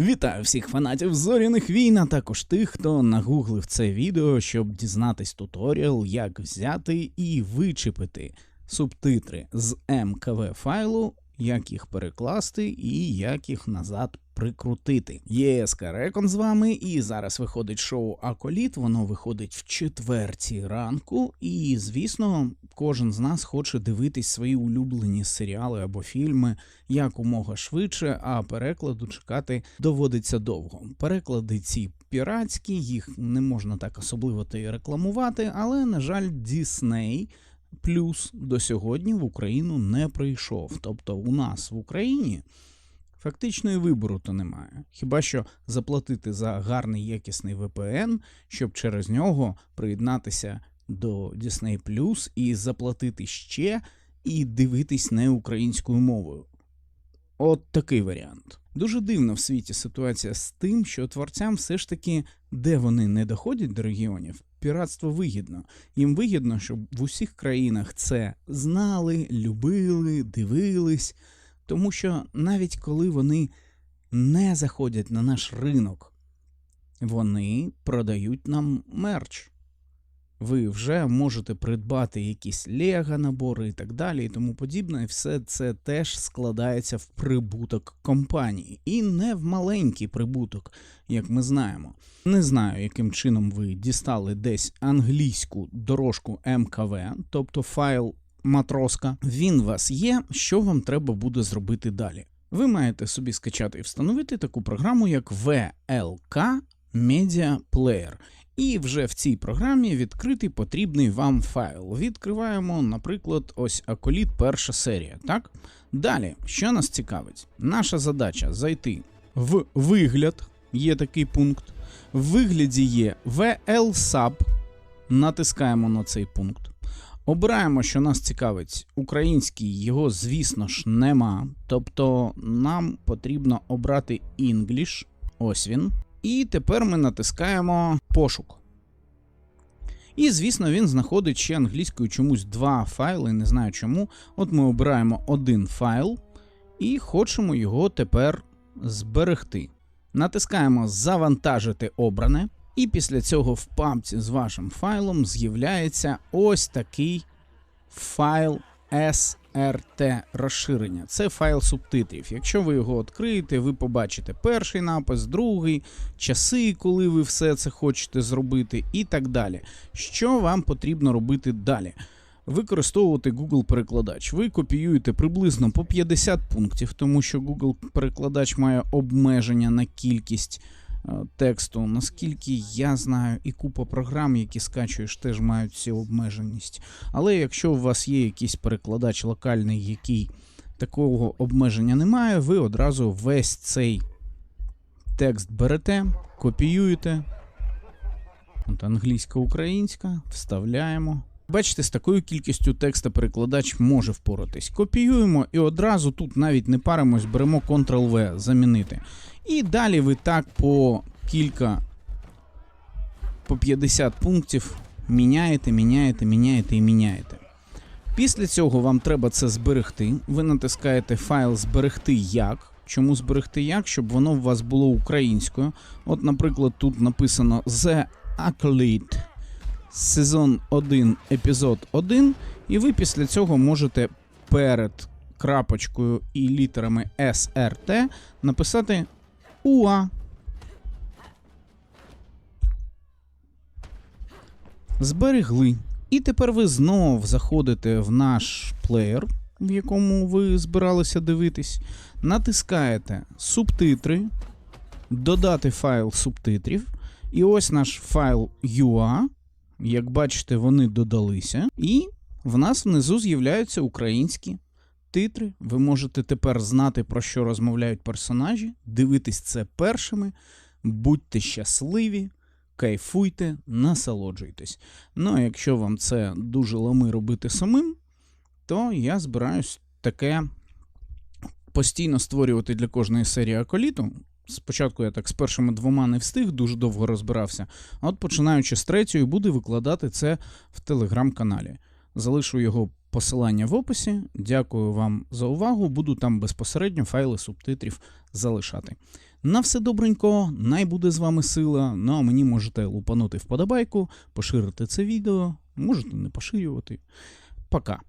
Вітаю всіх фанатів зоряних війн, а також тих, хто нагуглив це відео, щоб дізнатись туторіал, як взяти і вичепити субтитри з МКВ файлу, як їх перекласти і як їх назад прикрутити. ЄСК Рекон з вами, і зараз виходить шоу Аколіт. Воно виходить в четвертій ранку, і звісно, кожен з нас хоче дивитись свої улюблені серіали або фільми якомога швидше, а перекладу чекати доводиться довго. Переклади ці піратські, їх не можна так особливо то й рекламувати, але, на жаль, Дісней плюс до сьогодні в Україну не прийшов. Тобто у нас в Україні фактично і вибору то немає. Хіба що заплатити за гарний якісний VPN, щоб через нього приєднатися до Disney Plus і заплатити ще і дивитись не українською мовою. От такий варіант. Дуже дивна в світі ситуація з тим, що творцям все ж таки, де вони не доходять до регіонів, піратство вигідно. Їм вигідно, щоб в усіх країнах це знали, любили, дивились. Тому що навіть коли вони не заходять на наш ринок, вони продають нам мерч. Ви вже можете придбати якісь лего набори і так далі, і тому подібне, все це теж складається в прибуток компанії, і не в маленький прибуток, як ми знаємо. Не знаю, яким чином ви дістали десь англійську дорожку МКВ, тобто файл матроска. Він у вас є. Що вам треба буде зробити далі? Ви маєте собі скачати і встановити таку програму, як VLK Media Player. І вже в цій програмі відкрити потрібний вам файл. Відкриваємо, наприклад, ось Аколіт перша серія. Так? Далі, що нас цікавить? Наша задача зайти в вигляд, є такий пункт. В вигляді є VLSub. Натискаємо на цей пункт. Обираємо, що нас цікавить український, його, звісно ж, нема. Тобто нам потрібно обрати English. Ось він. І тепер ми натискаємо пошук. І, звісно, він знаходить ще англійською чомусь два файли, не знаю чому. От ми обираємо один файл і хочемо його тепер зберегти. Натискаємо Завантажити обране. І після цього в папці з вашим файлом з'являється ось такий файл SRT розширення. Це файл субтитрів. Якщо ви його відкриєте, ви побачите перший напис, другий, часи, коли ви все це хочете зробити, і так далі. Що вам потрібно робити далі? Використовувати Google перекладач. Ви копіюєте приблизно по 50 пунктів, тому що Google перекладач має обмеження на кількість тексту. Наскільки я знаю, і купа програм, які скачуєш, теж мають цю обмеженість. Але якщо у вас є якийсь перекладач локальний, який такого обмеження не має, ви одразу весь цей текст берете, копіюєте. От англійська-українська, вставляємо. Бачите, з такою кількістю текста перекладач може впоратись. Копіюємо і одразу тут навіть не паримось, беремо Ctrl-V, замінити. І далі ви так по кілька, по 50 пунктів міняєте, міняєте, міняєте і міняєте. Після цього вам треба це зберегти. Ви натискаєте файл зберегти як. Чому зберегти як? Щоб воно у вас було українською. От, наприклад, тут написано The Acolyte сезон 1, епізод 1, і ви після цього можете перед крапочкою і літерами SRT написати УА. Зберегли. І тепер ви знов заходите в наш плеєр, в якому ви збиралися дивитись, натискаєте субтитри, додати файл субтитрів. І ось наш файл UA. Як бачите, вони додалися, і в нас внизу з'являються українські титри. Ви можете тепер знати, про що розмовляють персонажі, дивитись це першими, будьте щасливі, кайфуйте, насолоджуйтесь. Ну а якщо вам це дуже лами робити самим, то я збираюсь таке постійно створювати для кожної серії аколіту. Спочатку я так з першими двома не встиг, дуже довго розбирався. А от починаючи з третьої, буду викладати це в телеграм-каналі. Залишу його посилання в описі. Дякую вам за увагу. Буду там безпосередньо файли субтитрів залишати. На все добренько, най буде з вами сила. Ну а мені можете лупанути вподобайку, поширити це відео, можете не поширювати. Пока.